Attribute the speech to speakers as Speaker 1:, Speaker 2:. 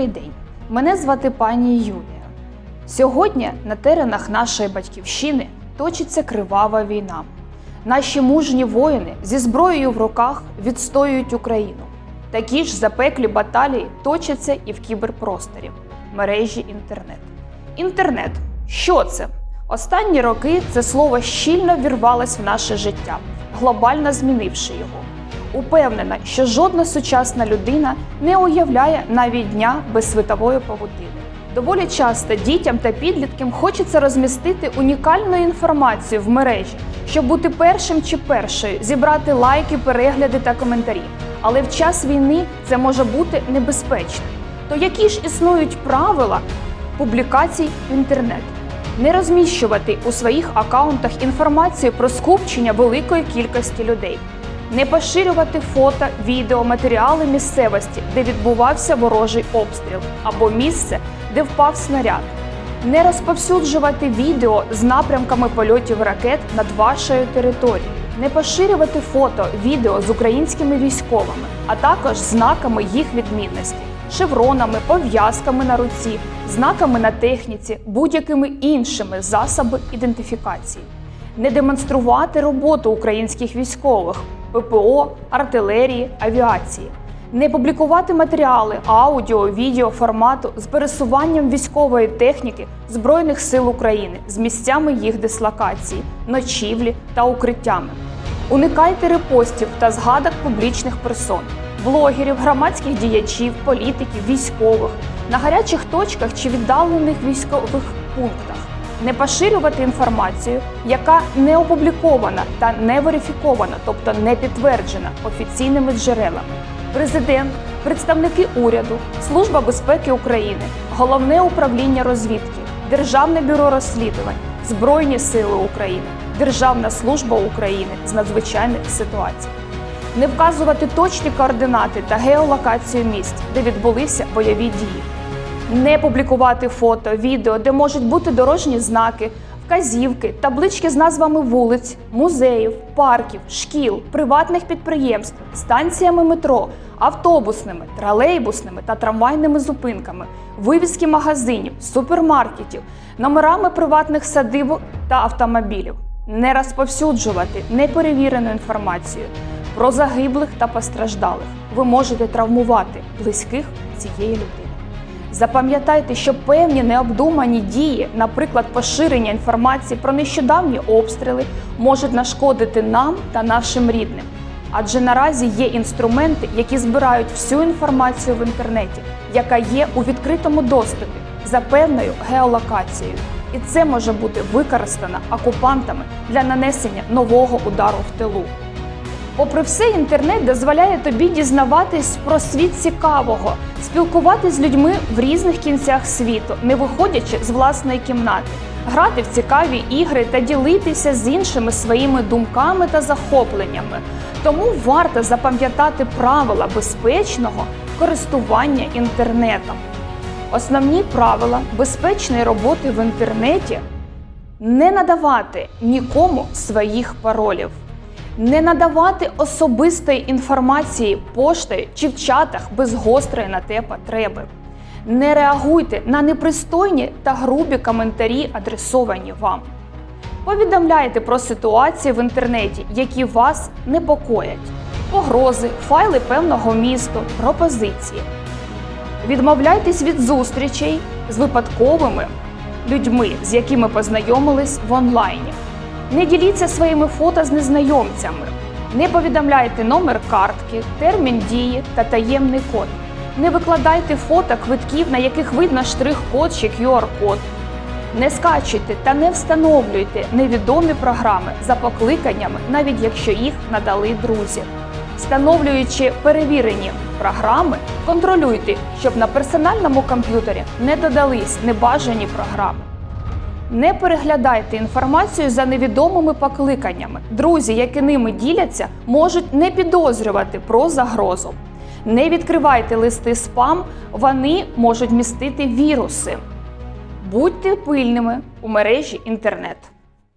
Speaker 1: Добрий день. Мене звати пані Юлія. Сьогодні на теренах нашої батьківщини точиться кривава війна. Наші мужні воїни зі зброєю в руках відстоюють Україну. Такі ж запеклі баталії точаться і в кіберпросторі мережі інтернет. Інтернет що це? Останні роки це слово щільно вірвалось в наше життя, глобально змінивши його. Упевнена, що жодна сучасна людина не уявляє навіть дня без світової павутини. Доволі часто дітям та підліткам хочеться розмістити унікальну інформацію в мережі, щоб бути першим чи першою, зібрати лайки, перегляди та коментарі. Але в час війни це може бути небезпечно. То які ж існують правила публікацій в інтернет? Не розміщувати у своїх акаунтах інформацію про скупчення великої кількості людей, не поширювати фото, відео, матеріали місцевості, де відбувався ворожий обстріл, або місце, де впав снаряд, не розповсюджувати відео з напрямками польотів ракет над вашою територією, не поширювати фото, відео з українськими військовими, а також знаками їх відмінності, шевронами, пов'язками на руці, знаками на техніці, будь-якими іншими засобами ідентифікації, не демонструвати роботу українських військових, ППО, артилерії, авіації, не публікувати матеріали аудіо, відео формату з пересуванням військової техніки Збройних сил України з місцями їх дислокації, ночівлі та укриттями. Уникайте репостів та згадок публічних персон, блогерів, громадських діячів, політиків, військових на гарячих точках чи віддалених військових пунктах. Не поширювати інформацію, яка не опублікована та не верифікована, тобто не підтверджена офіційними джерелами. Президент, представники уряду, Служба безпеки України, Головне управління розвідки, Державне бюро розслідувань, Збройні Сили України, Державна служба України з надзвичайних ситуацій. Не вказувати точні координати та геолокацію місць, де відбулися бойові дії. Не публікувати фото, відео, де можуть бути дорожні знаки, вказівки, таблички з назвами вулиць, музеїв, парків, шкіл, приватних підприємств, станціями метро, автобусними, тролейбусними та трамвайними зупинками, вивіски магазинів, супермаркетів, номерами приватних садибок та автомобілів. Не розповсюджувати неперевірену інформацію про загиблих та постраждалих. Ви можете травмувати близьких цієї людини. Запам'ятайте, що певні необдумані дії, наприклад, поширення інформації про нещодавні обстріли, можуть нашкодити нам та нашим рідним. Адже наразі є інструменти, які збирають всю інформацію в інтернеті, яка є у відкритому доступі за певною геолокацією. І це може бути використано окупантами для нанесення нового удару в тилу. Попри все, інтернет дозволяє тобі дізнаватись про світ цікавого, спілкуватись з людьми в різних кінцях світу, не виходячи з власної кімнати, грати в цікаві ігри та ділитися з іншими своїми думками та захопленнями. Тому варто запам'ятати правила безпечного користування інтернетом. Основні правила безпечної роботи в інтернеті не надавати нікому своїх паролів не надавати особистої інформації поштою чи в чатах без гострої на те потреби. Не реагуйте на непристойні та грубі коментарі, адресовані вам. Повідомляйте про ситуації в інтернеті, які вас непокоять, погрози, файли певного місту, пропозиції. Відмовляйтесь від зустрічей з випадковими людьми, з якими познайомились в онлайні. Не діліться своїми фото з незнайомцями. Не повідомляйте номер картки, термін дії та таємний код. Не викладайте фото квитків, на яких видно штрих-код чи QR-код. Не скачуйте та не встановлюйте невідомі програми за покликаннями, навіть якщо їх надали друзі. Встановлюючи перевірені програми, контролюйте, щоб на персональному комп'ютері не додались небажані програми. Не переглядайте інформацію за невідомими покликаннями. Друзі, які ними діляться, можуть не підозрювати про загрозу. Не відкривайте листи спам, вони можуть містити віруси. Будьте пильними у мережі інтернет.